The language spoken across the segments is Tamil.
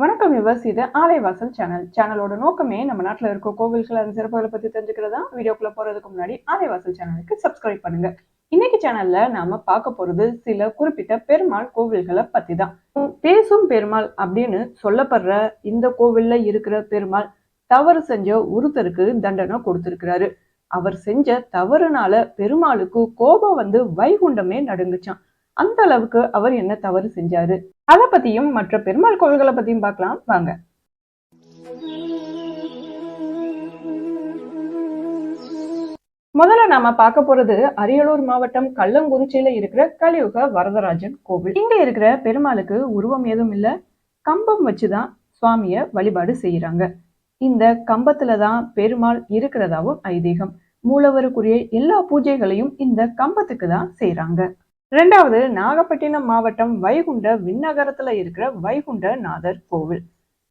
வணக்கம் விவஸ் இது ஆலைவாசல் சேனல். சேனலோட நோக்கமே நம்ம நாட்டில் இருக்க கோவில்கள் அந்த சிறப்புகளை பற்றி தெரிஞ்சுக்கிறதா? வீடியோக்குள்ள போகிறதுக்கு முன்னாடி ஆலைவாசல் சேனலுக்கு சப்ஸ்கிரைப் பண்ணுங்க. இன்னைக்கு சேனல்ல நாம பார்க்க போறது சில குறிப்பிட்ட பெருமாள் கோவில்களை பத்தி தான் பேசும் பெருமாள் அப்படின்னு சொல்லப்படுற இந்த கோவில்ல இருக்கிற பெருமாள் தவறு செஞ்ச ஒருத்தருக்கு தண்டனை கொடுத்திருக்கிறாரு. அவர் செஞ்ச தவறுனால பெருமாளுக்கு கோபம் வந்து வைகுண்டமே நடுங்குச்சான் அந்த அளவுக்கு அவர் என்ன தவறு செஞ்சாரு? அதை பத்தியும் மற்ற பெருமாள் கோவில்களை பத்தியும் பார்க்கலாம். வாங்க. முதல்ல நாம பார்க்க போறது அரியலூர் மாவட்டம் கள்ளங்குறிச்சியில இருக்கிற கலியுக வரதராஜன் கோவில். இங்க இருக்கிற பெருமாளுக்கு உருவம் ஏதும் இல்ல. கம்பம் வச்சுதான் சுவாமிய வழிபாடு செய்யறாங்க இந்த கம்பத்துல தான் பெருமாள் இருக்கிறதாவும் ஐதீகம். மூலவருக்குரிய எல்லா பூஜைகளையும் இந்த கம்பத்துக்கு தான் செய்யறாங்க ரெண்டாவது நாகப்பட்டினம் மாவட்டம் வைகுண்ட விண்ணகரத்துல இருக்கிற வைகுண்ட நாதர் கோவில்.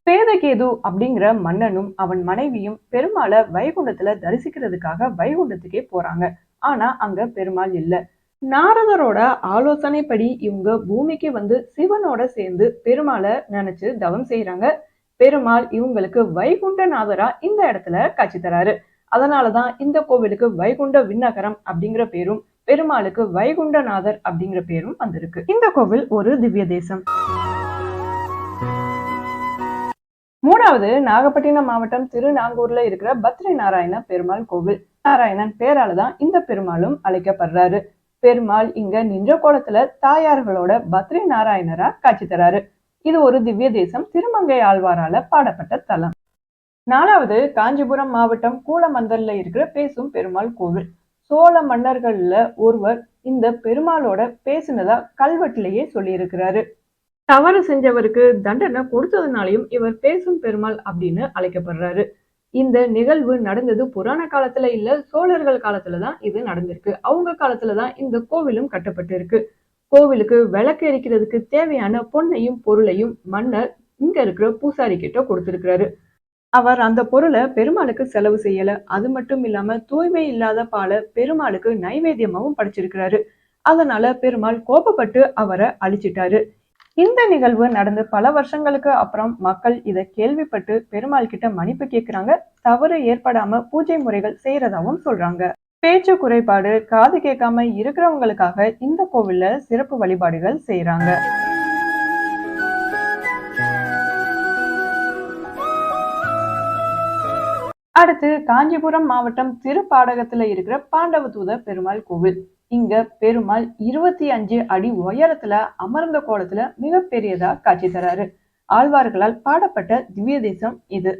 பேதகேது அப்படிங்கிற மன்னனும் அவன் மனைவியும் பெருமாளை வைகுண்டத்துல தரிசிக்கிறதுக்காக வைகுண்டத்துக்கே போறாங்க. ஆனா அங்க பெருமாள் இல்ல. நாரதரோட ஆலோசனைப்படி இவங்க பூமிக்கு வந்து சிவனோட சேர்ந்து பெருமாளை நினைச்சு தவம் செய்யறாங்க பெருமாள் இவங்களுக்கு வைகுண்டநாதரா இந்த இடத்துல காட்சி தராரு. அதனாலதான் இந்த கோவிலுக்கு வைகுண்ட விண்ணகரம் அப்படிங்கிற பேரும் பெருமாளுக்கு வைகுண்டநாதர் அப்படிங்கிற பேரும் வந்திருக்கு. இந்த கோவில் ஒரு திவ்ய தேசம். மூணாவது நாகப்பட்டினம் மாவட்டம் திருநாங்கூர்ல இருக்கிற பத்ரி நாராயண பெருமாள் கோவில். நாராயணன் பேரால தான் இந்த பெருமாளும் அழைக்கப்படுறாரு. பெருமாள் இங்க நின்ற கோலத்துல தாயார்களோட பத்ரி நாராயணரா காட்சி தராரு. இது ஒரு திவ்ய தேசம் திருமங்கை ஆழ்வாரால பாடப்பட்ட தலம். நாலாவது காஞ்சிபுரம் மாவட்டம் கூலமந்தல்ல இருக்கிற பேசும் பெருமாள் கோவில். சோழ மன்னர்கள்ல ஒருவர் இந்த பெருமாளோட பேசினதா கல்வெட்டிலேயே சொல்லியிருக்கிறாரு. தவறு செஞ்சவருக்கு தண்டனை கொடுத்ததுனாலையும் இவர் பேசும் பெருமாள் அப்படின்னு அழைக்கப்படுறாரு. இந்த நிகழ்வு நடந்தது புராண காலத்துல இல்ல சோழர்கள் காலத்துல தான் இது நடந்திருக்கு. அவங்க காலத்துல தான் இந்த கோவிலும் கட்டப்பட்டு இருக்கு கோவிலுக்கு விளக்கு எரிக்கிறதுக்கு தேவையான பொன்னையும் பொருளையும் மன்னர் இங்க இருக்கிற பூசாரி கிட்ட கொடுத்திருக்கிறாரு. அவர் அந்த பொருளை பெருமாளுக்கு செலவு செய்யல. அது மட்டும் இல்லாம தூய்மை இல்லாத பாலை பெருமாளுக்கு நைவேத்தியமாவும் படைச்சிருக்கிறாரு. அதனால பெருமாள் கோபப்பட்டு அவரை அழிச்சிட்டாரு. இந்த நிகழ்வு நடந்து பல வருஷங்களுக்கு அப்புறம் மக்கள் இதை கேள்விப்பட்டு பெருமாள் கிட்ட மன்னிப்பு கேட்கிறாங்க தவறு ஏற்படாம பூஜை முறைகள் செய்யறதாவும் சொல்றாங்க. பேச்சு குறைபாடு காது கேட்காம இருக்கிறவங்களுக்காக இந்த கோவில்ல சிறப்பு வழிபாடுகள் செய்யறாங்க அடுத்து காஞ்சிபுரம் மாவட்டம் திருப்பாடகத்துல இருக்கிற பாண்டவதூத பெருமாள் கோவில். இங்க பெருமாள் இருபத்தி அஞ்சு அடி உயரத்துல அமர்ந்த கோலத்துல மிகப்பெரியதா காட்சி தராரு. ஆழ்வார்களால் பாடப்பட்ட திவ்ய தேசம் இது.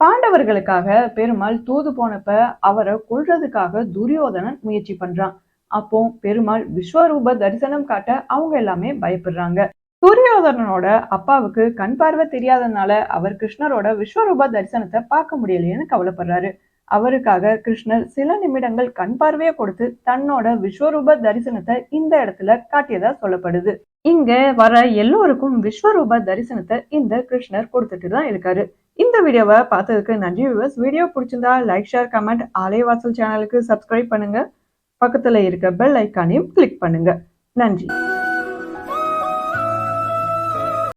பாண்டவர்களுக்காக பெருமாள் தூது போனப்ப அவரை கொல்றதுக்காக துரியோதனன் முயற்சி பண்றான். அப்போ பெருமாள் விஸ்வரூப தரிசனம் காட்ட அவங்க எல்லாமே பயப்படுறாங்க. துரியோதனனோட அப்பாவுக்கு கண் பார்வை தெரியாதனால அவர் கிருஷ்ணரோட விஸ்வரூப தரிசனத்தை பார்க்க முடியலையேன்னு கவலைப்படுறாரு. அவருக்காக கிருஷ்ணர் சில நிமிடங்கள் கண் பார்வையை கொடுத்து தன்னோட விஸ்வரூப தரிசனத்தை இந்த இடத்துல காட்டியதா சொல்லப்படுது. இங்க வர எல்லோருக்கும் விஸ்வரூப தரிசனத்தை இந்த கிருஷ்ணர் கொடுத்துட்டு தான் இருக்காரு. இந்த வீடியோவை பார்த்ததுக்கு நன்றி வியூவர்ஸ் வீடியோ பிடிச்சிருந்தா லைக் ஷேர் கமெண்ட் ஆலைவாசல் சேனலுக்கு சப்ஸ்கிரைப் பண்ணுங்க. பக்கத்துல இருக்க பெல் ஐக்கானையும் கிளிக் பண்ணுங்க. நன்றி.